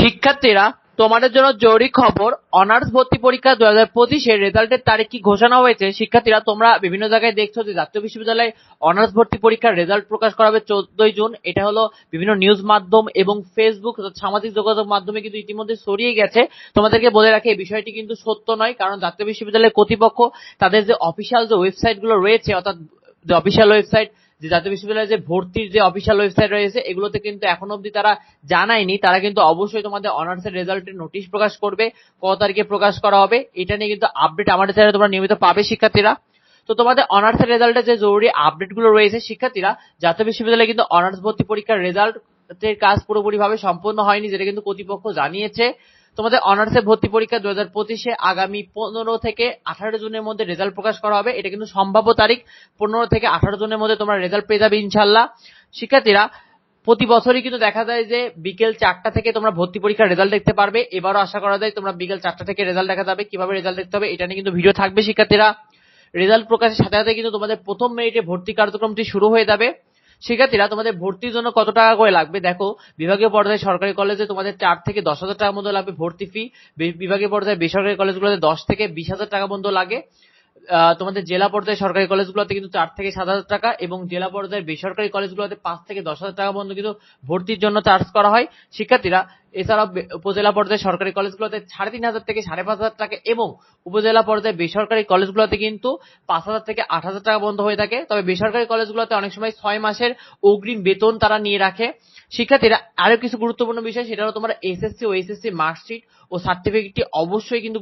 শিক্ষার্থীরা, তোমাদের জন্য জরুরি খবর, অনার্স ভর্তি পরীক্ষা দু হাজার পঁচিশের রেজাল্টের তারিখ কি ঘোষণা হয়েছে। শিক্ষার্থীরা, তোমরা বিভিন্ন জায়গায় দেখছ যে জাতীয় বিশ্ববিদ্যালয়ে অনার্স ভর্তি পরীক্ষার রেজাল্ট প্রকাশ করা হবে চোদ্দই জুন। এটা হলো বিভিন্ন নিউজ মাধ্যম এবং ফেসবুক সামাজিক যোগাযোগ মাধ্যমে কিন্তু ইতিমধ্যে ছড়িয়ে গেছে। তোমাদেরকে বলে রাখি, এই বিষয়টি কিন্তু সত্য নয়, কারণ জাতীয় বিশ্ববিদ্যালয়ের কর্তৃপক্ষ তাদের যে অফিসিয়াল যে ওয়েবসাইটগুলো রয়েছে, অর্থাৎ যে অফিসিয়াল ওয়েবসাইট যে জাতীয় বিশ্ববিদ্যালয়ের যে ভর্তির যে অফিসিয়াল ওয়েবসাইট রয়েছে, এগুলোতে কিন্তু এখন অবধি তারা জানায়নি। তারা কিন্তু অবশ্যই তোমাদের অনার্সের রেজাল্টের নোটিশ প্রকাশ করবে কত তারিখে প্রকাশ করা হবে। এটা নিয়ে কিন্তু আপডেট আমাদের চ্যানেলে তোমরা নিয়মিত পাবে শিক্ষার্থীরা। তো তোমাদের অনার্সের রেজাল্টের যে জরুরি আপডেটগুলো রয়েছে শিক্ষার্থীরা, জাতীয় বিশ্ববিদ্যালয়ে কিন্তু অনার্স ভর্তি পরীক্ষার রেজাল্ট কাজ পুরোপুরি ভাবে সম্পূর্ণ হয়নি, যেটা কিন্তু কর্তৃপক্ষ জানিয়েছে। তোমাদের অনার্সে ভর্তি পরীক্ষা দু হাজার পঁচিশে আগামী পনেরো থেকে আঠারো জুনের মধ্যে রেজাল্ট প্রকাশ করা হবে। এটা কিন্তু সম্ভাব্য তারিখ। পনেরো থেকে আঠারো জুনের মধ্যে তোমরা রেজাল্ট পেয়ে যাবে ইনশাল্লাহ শিক্ষার্থীরা, প্রতি বছরই কিন্তু দেখা যায় যে বিকেল চারটা থেকে তোমরা ভর্তি পরীক্ষার রেজাল্ট দেখতে পারবে। এবারও আশা করা যায় তোমরা বিকেল চারটা থেকে রেজাল্ট দেখা যাবে। কীভাবে রেজাল্ট দেখতে হবে এটা নিয়ে কিন্তু ভিডিও থাকবে শিক্ষার্থীরা। রেজাল্ট প্রকাশের সাথে সাথে কিন্তু তোমাদের প্রথম মেরিটে ভর্তি কার্যক্রমটি শুরু হয়ে যাবে। শিক্ষার্থীরা, তোমাদের ভর্তির জন্য কত টাকা করে লাগবে? দেখো, বিভাগীয় পর্যায়ে সরকারি কলেজে তোমাদের চার থেকে দশ হাজার টাকা মতো লাগবে ভর্তি ফি বিভাগীয় পর্যায়ে বেসরকারি কলেজগুলোতে দশ থেকে বিশ হাজার টাকা পর্যন্ত লাগে। তোমাদের জেলা পর্যায়ে সরকারি কলেজগুলোতে কিন্তু চার থেকে সাত হাজার টাকা এবং জেলা পর্যায়ে বেসরকারি কলেজগুলোতে পাঁচ থেকে দশ হাজার টাকা পর্যন্ত কিন্তু ভর্তির জন্য চার্জ করা হয়। শিক্ষার্থীরা এছাড়াও উপজেলা পর্যায়ে সরকারি কলেজগুলোতে সাড়ে তিন হাজার থেকে সাড়ে পাঁচ হাজার টাকা এবং উপজেলা পর্যায়ে বেসরকারি কলেজগুলোতে কিন্তু পাঁচ হাজার থেকে আট হাজার টাকা বন্ধ হয়ে থাকে। তবে বেসরকারি কলেজগুলোতে অনেক সময় ছয় মাসের অগ্রিম বেতন তারা নিয়ে রাখে। শিক্ষার্থীরা আরও কিছু গুরুত্বপূর্ণ বিষয়, সেটা হলো তোমার এসএসসি ও এসএসসি মার্কশিট ও সার্টিফিকেটটি অবশ্যই কিন্তু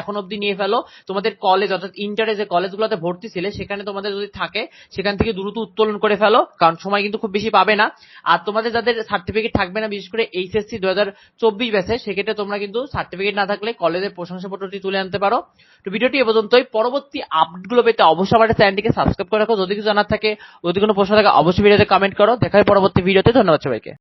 এখন অবধি নিয়ে ফেলো। তোমাদের কলেজ অর্থাৎ ইন্টারে যে কলেজগুলোতে ভর্তি ছিলে, সেখানে তোমাদের যদি থাকে, সেখান থেকে দ্রুত উত্তোলন করে ফেলো, কারণ সময় কিন্তু খুব বেশি পাবে না। আর তোমাদের যাদের সার্টিফিকেট থাকবে না, বিশেষ করে এইচএসসি দু হাজার চব্বিশ ব্যাচে সেক্ষেত্রে তোমরা কিন্তু সার্টিফিকেট না থাকলে কলেজের প্রশংসাপত্রটি তুলে আনতে পারো। তো ভিডিওটি এ পর্যন্তই। পরবর্তী আপডেটগুলো পেতে অবশ্যই আমাদের চ্যানেলটিকে সাবস্ক্রাইব করে রাখো। যদি কিছু জানার থাকে, যদি কোনো প্রশ্ন থাকে, অবশ্যই ভিডিওতে কমেন্ট করো। দেখা হয় পরবর্তী ভিডিওতে। ধন্যবাদ সবাইকে।